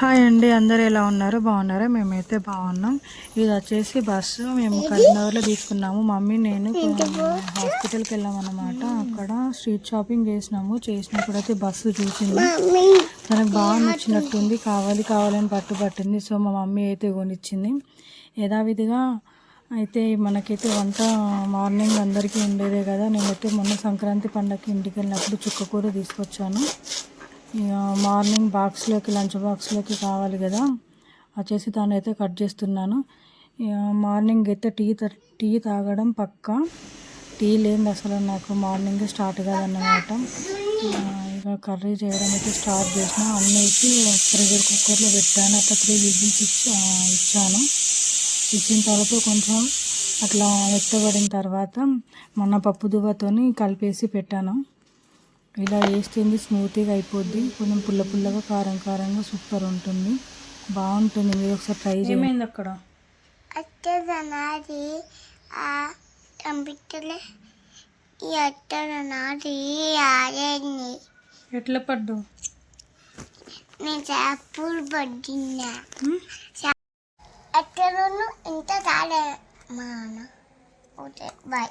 Hi అండి అందరు ఎలా ఉన్నారు? బాగున్నారా? మేమైతే బాగున్నాం. ఇది వచ్చేసి బస్సు. మేము కరీంనగర్లో తీసుకున్నాము. మమ్మీ నేను హాస్పిటల్కి వెళ్ళామన్నమాట అక్కడ స్ట్రీట్ షాపింగ్ చేసినాము. చేసినప్పుడు అయితే బస్సు చూసింది. తనకు బాగా నచ్చినట్టుంది. కావాలి కావాలని పట్టుబట్టింది. సో మా మమ్మీ అయితే కొనిచ్చింది. యథావిధిగా అయితే మనకైతే వంట మార్నింగ్ అందరికీ ఉండేదే కదా. నేనైతే మొన్న సంక్రాంతి పండగకి ఇంటికి వెళ్ళినప్పుడు చుక్కకూర తీసుకొచ్చాను. మార్నింగ్ బాక్స్లోకి లంచ్ బాక్స్లోకి కావాలి కదా. వచ్చేసి దాన్ని అయితే కట్ చేస్తున్నాను. మార్నింగ్ అయితే టీ త- టీ తాగడం పక్క. టీ లేని అసలు నాకు. మార్నింగ్ స్టార్ట్ కాదన్నమాట. ఇక కర్రీ చేయడం అయితే స్టార్ట్ చేసిన. అన్నీ ప్రెషర్ కుక్కర్లో పెట్టాను. అట్లా త్రీ విజిల్స్ ఇచ్చా ఇచ్చాను. ఇచ్చిన తర్వాత కొంచెం అట్లా మెత్తబడిన తర్వాత మొన్న పప్పు దువ్వతోని కలిపేసి పెట్టాను. ఇలా వేస్తుంది స్మూత్గా అయిపోద్ది. కొంచెం పుల్ల పుల్లగా కారం కారంగా సూపర్ ఉంటుంది. బాగుంటుంది. మీరు ఒకసారి ట్రై చేయండి. అక్కడ? ఆ కంప్యూటర్లో ఈ అట్టదనాది ఆడేది ఎట్లా పడ్డు? నేను చేపలు పట్టినా అట్టలను ఇంత తాడే మా నాన్న ఓకే బాయ్